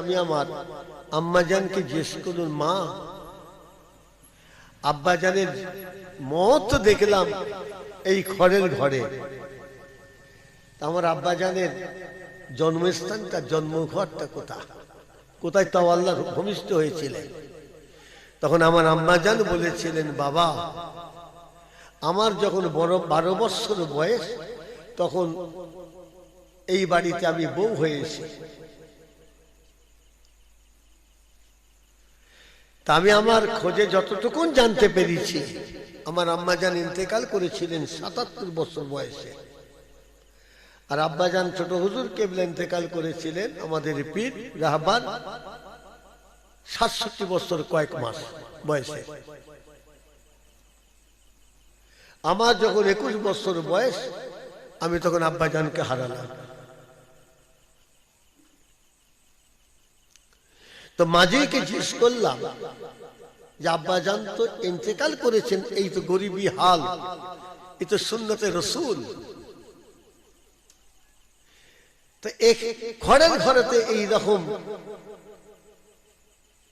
আমি আমার আম্মাজানকে জিজ্ঞেস করুন মা আব্বাজানের মত দেখলাম এই খড়ের ঘরে। আমার আব্বাজানের জন্মস্থানটা, জন্মঘরটা কোথা কোথায় তাও আল্লাহর ভূমিষ্ঠ হয়েছিলেন। তখন আমার আম্মাজান বলেছিলেন, বাবা, আমার যখন বড় বারো বৎসর বয়স, তখন এই বাড়িতে আমি বউ হয়েছি। তা আমি আমার খোঁজে যতটুকুন জানতে পেরেছি, আমার আম্মাজান ইন্তেকাল করেছিলেন সাতাত্তর বছর বয়সে। আর আব্বাজান ছোট হুজুর কেবলা ইন্তেকাল করেছিলেন আমাদের পীর রাহবান, সাতষট্টি বছর কয়েক মাস বয়সে। আমার যখন একুশ বছর বয়স, আমি তখন আব্বাজানকে হারালাম। তো মাঝেকে জিজ্ঞেস করলাম, যে আব্বাজান তো ইন্তেকাল করেছেন, এই তো গরিবী হাল, এ তো সুন্নতে রসুল। তো ঘরের ঘরেতে এই রকম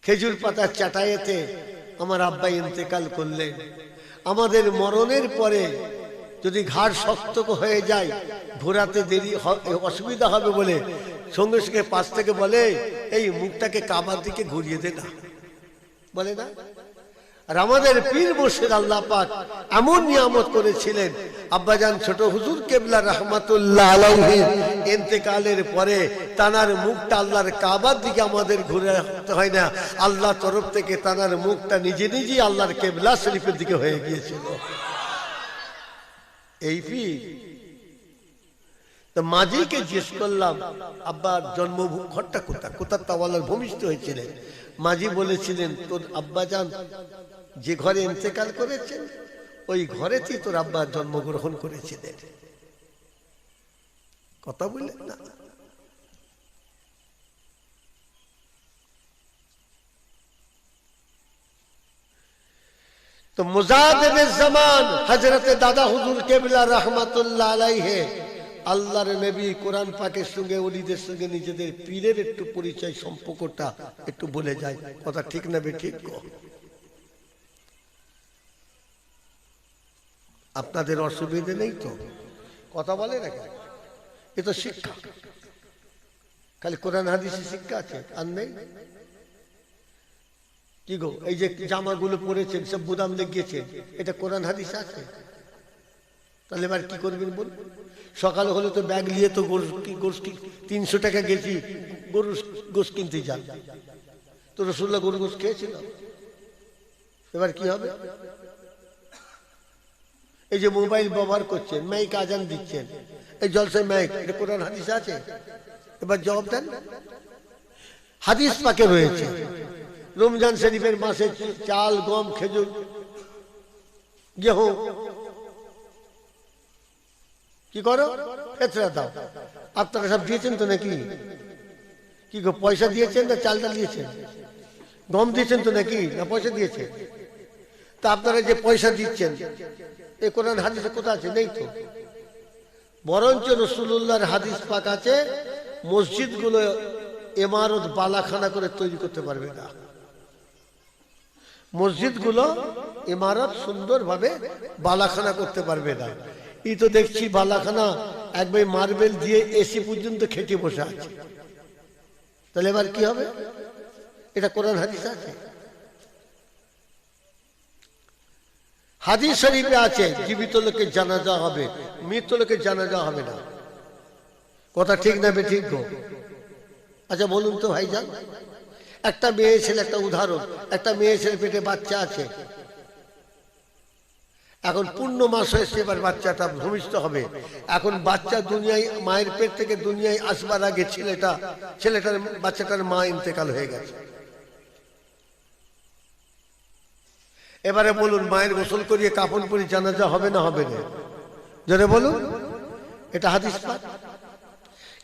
খেজুর পাতার চাটাইতে আমার আব্বা ইন্তেকাল করলেন। আমাদের মরণের পরে যদি ঘাড় শক্ত হয়ে যায়, ঘোরাতে দেরি অসুবিধা হবে বলে সঙ্গে সঙ্গে পাশ থেকে বলে, এই মুখটাকে কাবার দিকে ঘুরিয়ে দে না। বলে না। আর আমাদের পীর মুর্শিদ আল্লাহ পাক এমন নিয়ামত করেছিলেন, আব্বাজান, ছোট হুজুর কেবলা রহমাতুল্লাহ আলাইহি ইন্তেকালের পরে তানার মুখটা আল্লাহর কাবার দিকে আমাদের ঘুরে রাখতে হয় না। আল্লাহ তরফ থেকে তানার মুখটা নিজে নিজেই আল্লাহর কেবলা শরীফের দিকে হয়ে গিয়েছিল। এই পীর তো মাঝিকে জিজ্ঞেস করলাম, আব্বার জন্ম ঘরটা কোথা কোথার তাওয়ালার ভূমিষ্ঠ হয়েছিলেন? মাঝি বলেছিলেন, তোর আব্বা যান যে ঘরে ইন্তেকাল করেছেন, ওই ঘরেতেই তোর আব্বা জন্মগ্রহণ করেছিলেন। কথা বললেন না। তো মুজাদিব জামান হজরত দাদা হুজুর কেবলা রহমাতুল্লাহ আলাইহে, আল্লাহর নবী কোরআন পাকের সঙ্গে অলিদের সঙ্গে নিজেদের পীরের একটু পরিচয় সম্পর্কটা একটু বলে যায় কথা ঠিক না ঠিক? আপনাদের অসুবিধে নেই তো? কথা বলে না এ তো শিক্ষা। খালি কোরআন হাদিসে শিক্ষা আছে, আর নেই? কি গো? এই যে জামাগুলো পরেছেন, সব বুদাম লেগিয়েছেন এটা কোরআন হাদিস আছে? তাহলে এবার কি করবেন বল সকাল হলে তো ব্যাগ নিয়ে তো কি- তিনশো টাকা গেছি গরু গোস কিনতে যান। তো রসুল্লাহ গরু গোস খেয়েছিল? এবার কি হবে? এই যে মোবাইল ব্যবহার করছেন মাইক আজান দিচ্ছেন। এই জলসায় মাইক এটা কোরআন হাদিস আছে? এবার জবাব দেন। হাদিস পাকে রয়েছে। রমজান শরীফের মাসে চাল, গম, খেজুর, গেহু। কি করো? ফেতরা দাও। আপনারা সব দিয়েছেন তো নাকি? কি গো, পয়সা দিয়েছেন না চালটা দিয়েছেন? গম দিয়েছেন তো নাকি? না পয়সা দিয়েছেন তা আপনারা যে পয়সা দিচ্ছেন, এ কোরআন হাদিসে কোথা আছে? নেই তো। বরঞ্চ রসুল্লাহর হাদিস পাক আছে, মসজিদগুলো এমারত বালাখানা করে তৈরি করতে পারবে না। মসজিদগুলো ইমারত সুন্দরভাবে বালাখানা করতে পারবে না। এই তো দেখছি বালাখানা একবার মার্বেল দিয়ে এসি পর্যন্ত খেটে বসে আছে। তাহলে এবার কি হবে? এটা কোরআন হাদিস আছে? হাদিস শরীফে আছে, জীবিত লোকের জানাজা হবে, মৃত লোকের জানাজা হবে না। কথা ঠিক না বে ঠিক আচ্ছা বলুন তো ভাইজান। একটা মেয়ে ছেলে, একটা উদাহরণ। একটা মেয়ে ছেলে পেটে বাচ্চা আছে। এখন পূর্ণ মাস হয়েছে, এবার বাচ্চাটা ভূমিষ্ঠ হবে। এখন বাচ্চা দুনিয়ায়, মায়ের পেট থেকে দুনিয়ায় আসবার আগে ছেলেটা, ছেলেটার, বাচ্চাটার মা ইন্তেকাল হয়ে গেছে। এবারে বলুন, মায়ের গোসল করিয়ে কাপড় পরি জানাজা হবে না হবে না? জোরে বলুন। এটা হাদিস পাক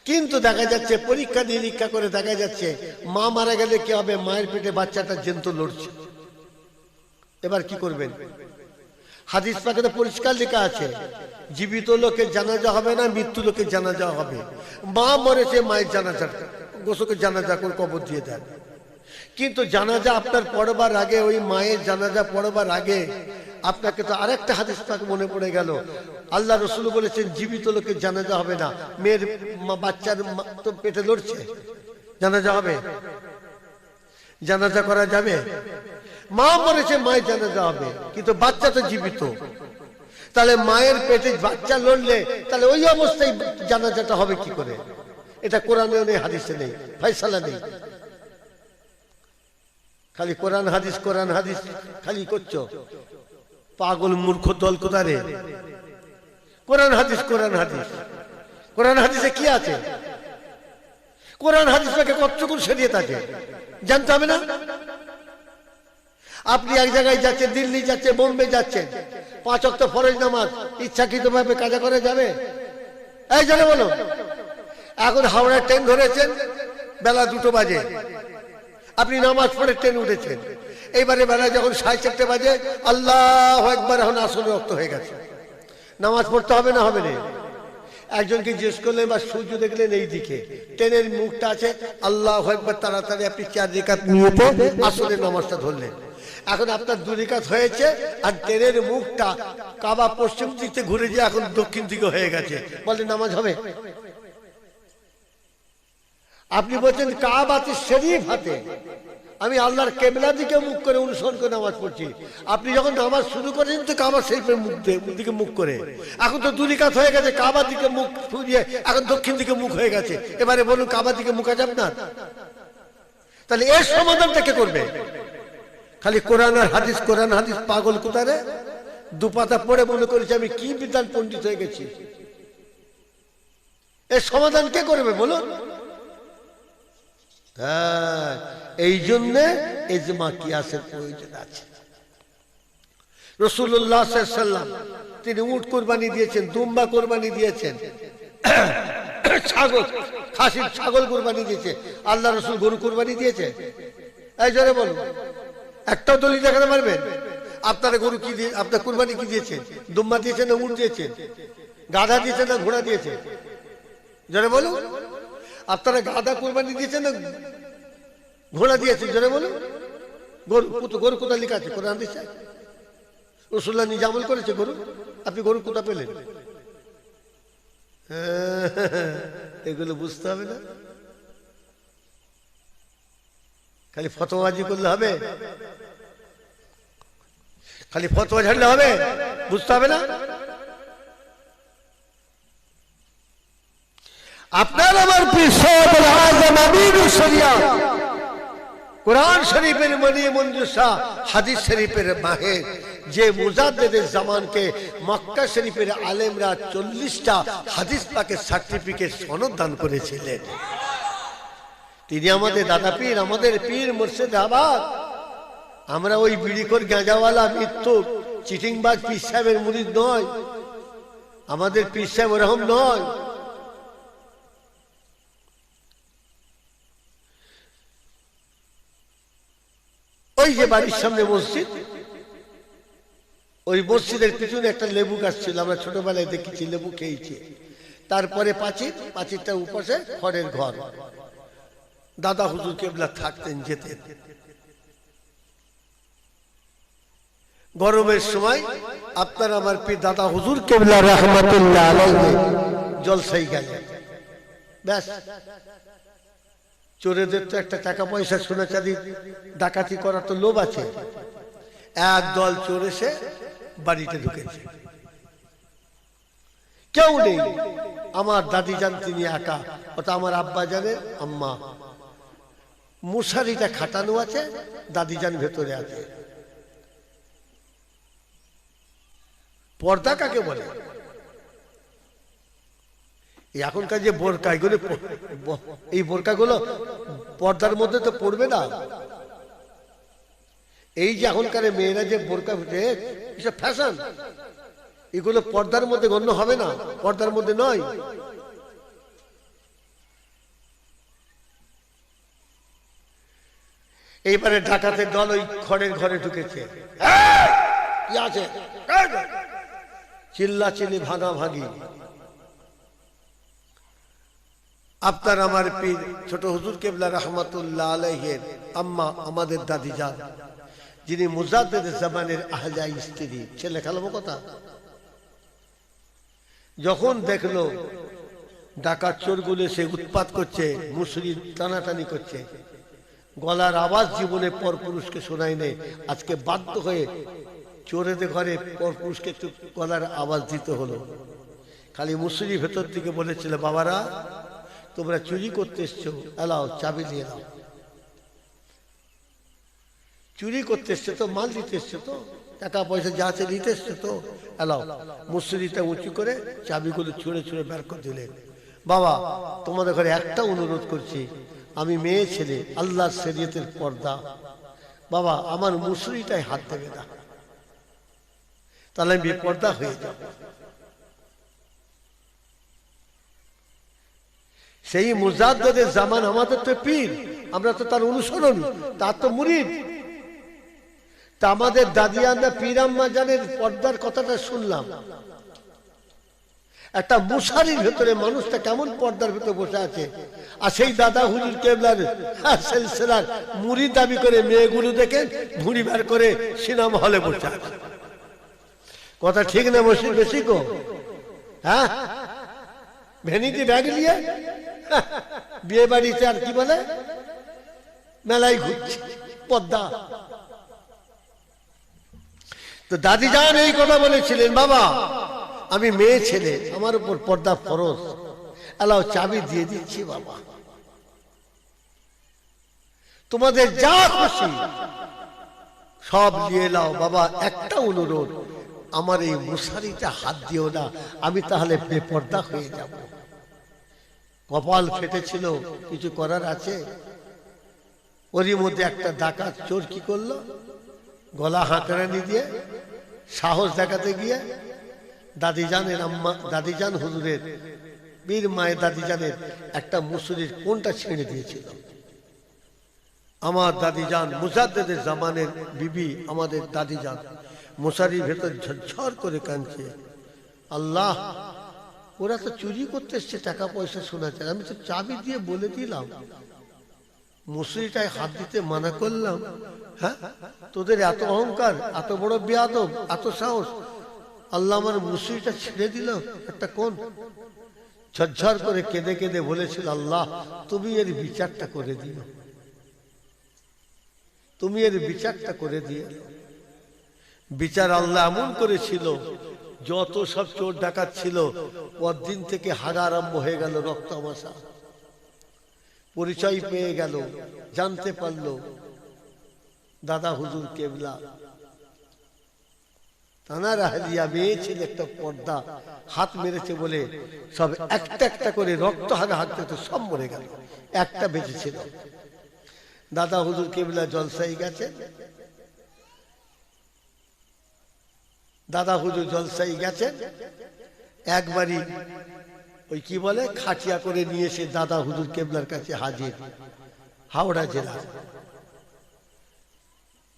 কিন্তু দেখা যাচ্ছে পরীক্ষা নিরীক্ষা করে দেখা যাচ্ছে মা মারা গেলে কি হবে? মায়ের পেটে বাচ্চাটা জেন্ত লড়ছে। এবার কি করবেন? হাদিস পাকে পরিষ্কার লেখা আছে, জীবিত লোকের জানাজা হবে না, মৃত্যু লোকের জানাজা হবে। মা মরেছে, মায়ের জানাজা গোসকে জানাজা করে কবর দিয়ে দেন। কিন্তু জানাজা আপনার পড়বার আগে, ওই মায়ের জানাজা পড়বার আগে আপনাকে তো আরেকটা হাদিস পাক মনে পড়ে গেল। আল্লাহ রসুল বলেছেন, জীবিত লোকের জানাজা হবে না। মেয়ের বাচ্চার তো পেটে লড়ছে। জানাজা হবে? জানাজা করা যাবে? মা মরেছে মায়ের জানাজা হবে। কিন্তু বাচ্চা তো জীবিত। তাহলে মায়ের পেটে বাচ্চা লড়লে তাহলে ওই অবস্থায় জানাজাটা হবে কি করে? এটা কোরআনে নেই, হাদিসে নেই ফয়সালা নেই। খালি কোরআন হাদিস কোরআন হাদিস, খালি করছ। পাগল মূর্খ দল কোথারে? কোরআন হাদিস কোরআন হাদিস। কোরআন হাদিসে কি আছে? কোরআন হাদিসটাকে কতটুকু শরীয়ত থাকে? জানতে হবে না? আপনি এক জায়গায় যাচ্ছেন, দিল্লি যাচ্ছেন, বোম্বে যাচ্ছেন, পাঁচ অক্ট ফরজ নামাজ ইচ্ছাকৃত ভাবে কাজা করে যাবে? এই জানে বলো। এখন হাওড়ার ট্রেন ধরেছেন, বেলা দুটো বাজে। আপনি নামাজ পড়ে ট্রেন উঠেছেন। এইবারে বেলা যখন সাড়ে চারটে বাজে, আল্লাহ একবার এখন আসলে রক্ত হয়ে গেছে। নামাজ পড়তে হবে না হবে না। একজনকে জিজ্ঞেস করলেন বা সূর্য দেখলেন এই দিকে? ট্রেনের মুখটা আছে। আল্লাহ একবার তাড়াতাড়ি আপনি চার রেখাত নিয়েতে আসলে নামাজটা ধরলেন। এখন আপনার দু রেখাত হয়েছে, আর ট্রেনের মুখটা কাবা পশ্চিম দিক থেকে ঘুরে গিয়ে এখন দক্ষিণ দিকে হয়ে গেছে। বলে নামাজ হবে? আপনি বলছেন, কাবাতে শরীফ হাতে। আমি আল্লাহর কেবলা দিকে মুখ করে অনুসরণ করে নামাজ পড়ছি। আপনি যখন নামাজ শুরু করেছেন, তো কাবা শরীফের মুখ দিকে মুখ করে। এখন তো দুলিকাত হয়ে গেছে কাবার দিকে মুখ ফুরিয়ে এখন দক্ষিণ দিকে মুখ হয়ে গেছে। এবারে বলুন কাবার দিকে মুখ আছে আপনার? তাহলে এর সমাধানটা কে করবে? খালি কোরআন আর হাদিস, কোরআন হাদিস পাগল কোথারে দুপাতা পড়ে মনে করেছি, আমি কি বিদ্যান পণ্ডিত হয়ে গেছি? এর সমাধান কে করবে বলুন? হ্যাঁ, এই জন্য এজমা কিয়াসের প্রয়োজন আছে। রসুল্লাহ সাল্লাম তিনি উট কোরবানি দিয়েছেন দুম্বা কোরবানি দিয়েছেন। ছাগল খাসির ছাগল কোরবানি দিয়েছে। আল্লাহ রসুল গরু কোরবানি দিয়েছে। এই জন্য বলুন একটাও দলিল দেখাতে পারবেন? আপনারা গরু কি দিয়ে আপনার কোরবানি কি দিয়েছেন? দুম্বা দিয়েছেন না উট দিয়েছেন? গাধা দিয়েছেন না ঘোড়া দিয়েছেন? জনে বলুন। আপনারা গাধা কোরবানি দিয়েছেন না ঘোড়া দিয়েছেন জনে বলুন। গরু কুতো গরু কোথা লেখা আছে? কোরআন দিচ্ছে রসুল্লাহ নিজে আমল করেছে গরু? আপনি গরু কোথা পেলেন? এগুলো বুঝতে হবে না। খালি ফতোয়াজি করলে হবে? খালি ফতোয়া ঝাড়লে হবে? বুঝতে হবে না? আপনার আমার কোরআন শরীফের মনি মঞ্জুসা হাদিস শরীফের মাহের যে মুজাদ্দেদের জামানকে মক্কা শরীফের আলেমরা চল্লিশটা হাদিস পাকে সার্টিফিকেট সনদ দান করেছিলেন। তিনি আমাদের দাদা পীর, আমাদের পীর মুর্শিদ আবাদ আমরা ওই বিড়িকর গাঁজাওয়ালা মৃত্যু, চিটিংবাজ পীর সাহেবের মুরিদ নয়। আমাদের পীর সাহেব ওরকম নয়। ওই যে বাড়ির সামনে মসজিদ, ওই মসজিদের পিছনে একটা লেবু গাছ ছিল, আমরা ছোটবেলায় দেখেছি, লেবু খেয়েছি। তারপরে পাঁচির পাঁচিরটা উপাসে খড়ের ঘর। দাদা হুজুর কেবলা থাকতেন, যেতেন। গরমের সময় আপনার আমার পি দাদা হুজুর কেবলা রহমতুল্লাহ জলসাই গেলেন ব্যাস। চোরেদের তো একটা টাকা পয়সা সোনা চাঁদি, ডাকাতি করার তো লোভ আছে। এক দল চোর এসে বাড়িতে ঢুকেছে। কেউ নেই। আমার দাদি যান, তিনি একা। ওটা আমার আব্বা জানের আম্মা। মশারিটা খাটানো আছে, দাদি যান ভেতরে আছে। পর্দা কাকে বলে? এখনকার যে বোরকা এগুলো এই বোরকাগুলো পর্দার মধ্যে তো পড়বে না। এই যে এখনকার মেয়েরা যে বোরকা ফুটে এসব ফ্যাশন এগুলো পর্দার মধ্যে গণ্য হবে না, পর্দার মধ্যে নয়। এইবারে ডাকাতের দল ওই খড়ের ঘরে ঢুকেছে। আছে? চিল্লা চিল্লি ভাঙা ভাঙি আপনার আমার পীর, ছোট হুজুর কেবলা রহমতুল্লাহ আলহের আম্মা, আমাদের দাদি যান যিনি মুজাদ্দেদ জামানের আহজা স্ত্রী। ছেলে খেলাবো কথা? যখন দেখল ডাকাত চোরগুলো সে উৎপাত করছে, মুসরি টানাটানি করছে, গলার আওয়াজ জীবনে পর পুরুষকে শোনায় নেই। আজকে বাধ্য হয়ে চোরেদের ঘরে পর পুরুষকে একটু গলার আওয়াজ দিতে হলো। খালি মুসরি ভেতর থেকে বলেছিল, বাবারা তোমরা চুরি করতে এসছো। এলাও, চাবি দিয়ে দাও চুরি করতে এসছো তো, মাল দিতে এসছো তো টাকা পয়সা যা আছে দিতে এসছো তো, এলাও মুসরিটা উঁচু করে চাবিগুলো ছুঁড়ে ছুঁড়ে বের করে দিলেন বাবা, তোমাদের ঘরে একটা অনুরোধ করছি। আমি মেয়ে ছেলে আল্লাহ শরীয়তের পর্দা। বাবা, আমার মুসরিটাই হাত দেবে না। তাহলে আমি বেপর্দা হয়ে যাব। সেই মুজাদ্দের জামান আমাদের তো পীর, আমরা তো তার অনুসরণ, তার তো মুরিদ। তা আমাদের দাদিয়ান্দা পীরাম্মা জানের পর্দার কথাটা শুনলাম। একটা মুশারির ভেতরে মানুষটা কেমন পর্দার ভেতরে বসে আছে? আর সেই দাদা হুজুর কেবলার মুড়ি দাবি করে মেয়েগুলো দেখে ভুঁড়ি বার করে সিনেমা হলে বসে আছে। কথা ঠিক না বসে বেশি কো? হ্যাঁ? ভেনিটি ব্যাগ নিয়ে? বিয়ে বাড়িতে আর কি বলে? মেলায় ঘুরছে, পদ্মা। তো দাদি যান এই কথা বলেছিলেন, বাবা, আমি মেয়ে ছেলে, আমার উপর পর্দা ফরজ। এলাও চাবি দিয়ে দিচ্ছি, বাবা। তোমাদের যা খুশি, সব নিয়ে নাও, বাবা। একটা অনুরোধ, আমার এই মশারিটা হাত দিও না, আমি তাহলে বেপর্দা হয়ে যাব। কপাল ফেটেছিল, কিছু করার আছে? ওরই মধ্যে একটা ডাকাত চোর কি করল? গলা হাঁকড়ানি দিয়ে, সাহস দেখাতে গিয়ে দাদিজানের আম্মা, দাদিজান হুজুরের বীর মায়ের দাদি দাদিজানের একটা মুসুরির কোনটা ছেড়ে দিয়েছিল? আমার দাদি দাদিজান মুজাদ্দেদের জামানের বিবি, আমাদের দাদি দাদিজান। মশারির ভেতর ঝরঝর করে কাঁদছে। আল্লাহ ওরা তো চুরি করতে এসছে টাকা পয়সা শোনা শোনাচ্ছে। আমি তো চাবি দিয়ে বলে দিলাম। মুসরিটায় হাত দিতে মানা করলাম। হ্যাঁ? তোদের এত অহংকার, এত বড় বেয়াদব, এত সাহস। আল্লাহ আমার মুসরিটা ছেড়ে দিল। একটা কোন? ঝরঝর করে কেঁদে কেঁদে বলেছিল, আল্লাহ, তুমি এর বিচারটা করে দিও। তুমি এর বিচারটা করে দিয়ে বিচার আল্লাহ এমন করেছিল যত সব চোর ডাকাত ছিল, পরদিন থেকে হাগা আরম্ভ হয়ে গেল রক্ত আমাশা পরিচয় পেয়ে গেল, জানতে পারল, দাদা হুজুর কেবলা। তানার আহলিয়া মেয়ে ছিল একটা পর্দা, হাত মেরেছে বলে সব একটা একটা করে রক্ত হাগা হাঁকতে তো সব মরে গেল, একটা বেঁচে ছিল দাদা হুজুর কেবলা জলসাই গেছে দাদা হুজুর জলসাই গেছে একবারই ওই কি বলে, খাটিয়া করে নিয়ে এসে দাদা হুজুর কেবলার কাছে হাজির, হাওড়া জেলা।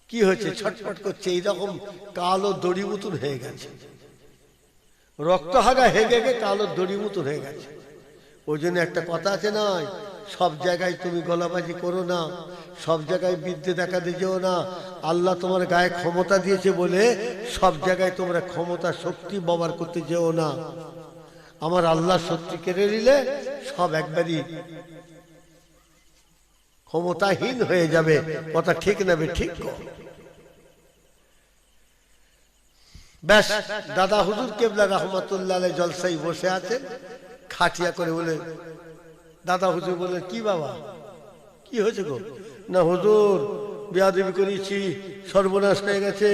কি হয়েছে? ছটফট করছে, এইরকম কালো দড়ি মতন হয়ে গেছে। রক্ত হাগা হেগে কালো দড়ি মতন হয়ে গেছে। ওই জন্য একটা কথা আছে নয় সব জায়গায় তুমি গলাবাজি করো না, সব জায়গায় বিদ্যে দেখাতে যেও না। আল্লাহ তোমার গায়ে ক্ষমতা দিয়েছে বলে সব জায়গায় তোমরা ক্ষমতা, শক্তি ব্যবহার করতে যেও না। আমার আল্লাহ শক্তি কেড়ে নিলে সব একবারই ক্ষমতাহীন হয়ে যাবে। কথা ঠিক নেবে ঠিক ব্যাস, দাদা হুজুর কেবলা রহমতুল্লাহ জলসাই বসে আছেন, খাটিয়া করে বলে দাদা হুজুর বলে কি বাবা? কি হয়েছে গো? না হুজুর, বিয়াদেবি করেছি, সর্বনাশ হয়ে গেছে।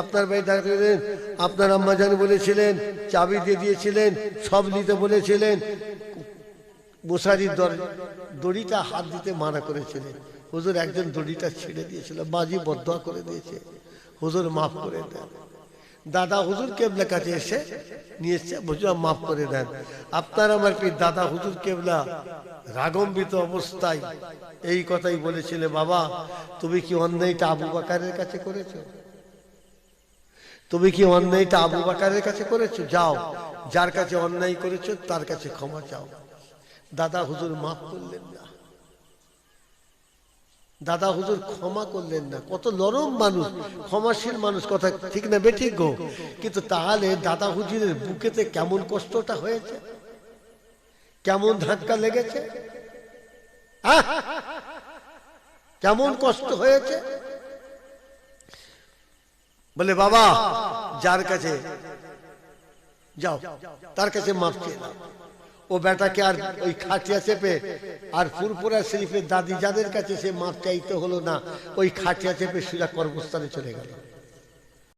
আপনার ভাই ডাকলেন আপনার আম্মাজান বলেছিলেন, চাবি দিয়ে দিয়েছিলেন, সব নিতে বলেছিলেন। মশারির দর, দড়িটা হাত দিতে মানা করেছিলেন। হুজুর একজন দড়িটা ছেড়ে দিয়েছিল বাজি বদ্ধ করে দিয়েছে। হুজুর মাফ করে দেন। দাদা হুজুর কেবলা কাছে এসে নিয়ে এসছে বুঝলাম মাফ করে দেন। আপনার আমার কি দাদা হুজুর কেবলা রাগম্বিত অবস্থায় এই কথাই বলেছিলে? বাবা, তুমি কি অন্যায়টা আবু বাকারের কাছে করেছ? তুমি কি অন্যায়টা আবু বাকারের কাছে করেছ? যাও, যার কাছে অন্যায় করেছ, তার কাছে ক্ষমা চাও। দাদা হুজুর মাফ করলেন না। দাদা হুজুর ক্ষমা করলেন না। কত নরম মানুষ, ক্ষমাশীল মানুষ, কথা ঠিক না বেঠিক গো? কিন্তু তাহলে দাদা হুজুরের বুকেতে কেমন কষ্টটা হয়েছে? কেমন ধাক্কা লেগেছে! কেমন কষ্ট হয়েছে? বলে, বাবা, যার কাছে, যাও, তার কাছে মাফ চেয়ে ও বেটাকে আর ওই খাটিয়া চেপে আর ফুরপুরা শরীফের দাদি যাদের কাছে সে মাপ চাইতে হলো না, ওই খাটিয়া চেপে সুজা কর্মস্থানে চলে গেল।